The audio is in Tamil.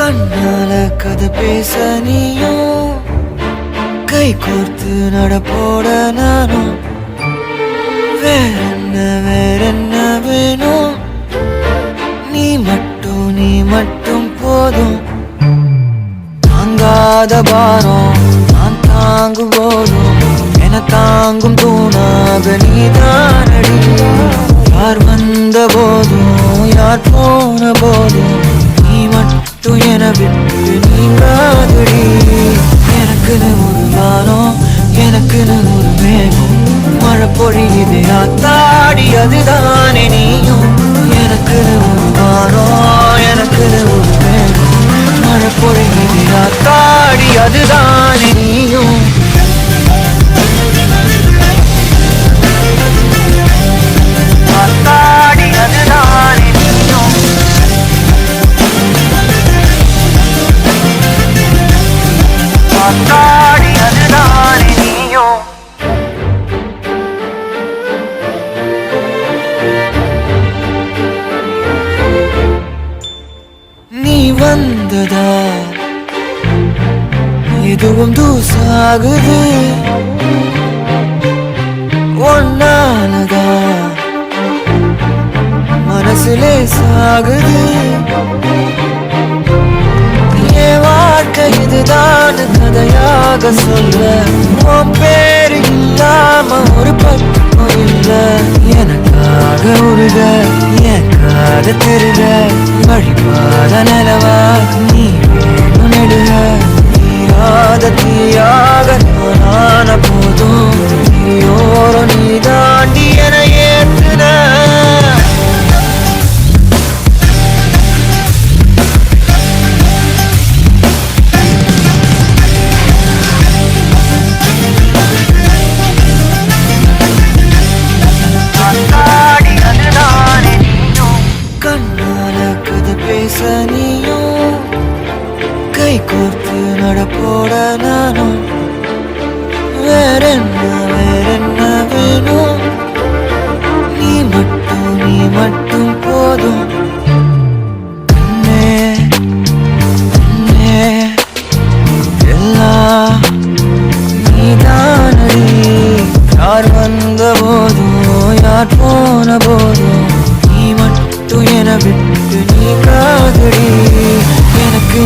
கண்ணால கதை பேச நீயும் கை கோர்த்து நடப்போட நானும் வேற என்ன வேற என்ன வேணும்? நீ மட்டும் நீ மட்டும் போதும். தாங்காத பாரம் நான் தாங்கும் போதும். என தாங்கும் தூணாக நீ நீதானடி. யார் வந்த போதும் யார் போன போதும்? மட்டும் என விட்டு நீங்காதடி. எனக்குன்னு ஒரு வானம் எனக்குன்னு ஒரு மேகம் மழை பொழியுது ஆத்தாடி அதுதானே நீயும். வந்ததா? இதுவும் தூசாகுது. ஒன்னானதா? மனசுலே சாகுது என் வாழ்க்கை இதுதான் கதையாக சொல்ல. உன் பேரு இல்லாம ஒரு பக்கம் இல்ல. நாக உருக என் காத திருக. வழிபாத நிலவா நீ வேணும் நெடுக. தூத்து நடப்போட நானும் வேறென்ன வேறென்ன வேணும்? நீ மட்டும் நீ மட்டும் போதும். யார் வந்த போதும் யார் போன போதும். நீ மட்டும் என விட்டு நீ காதடி. எனக்கு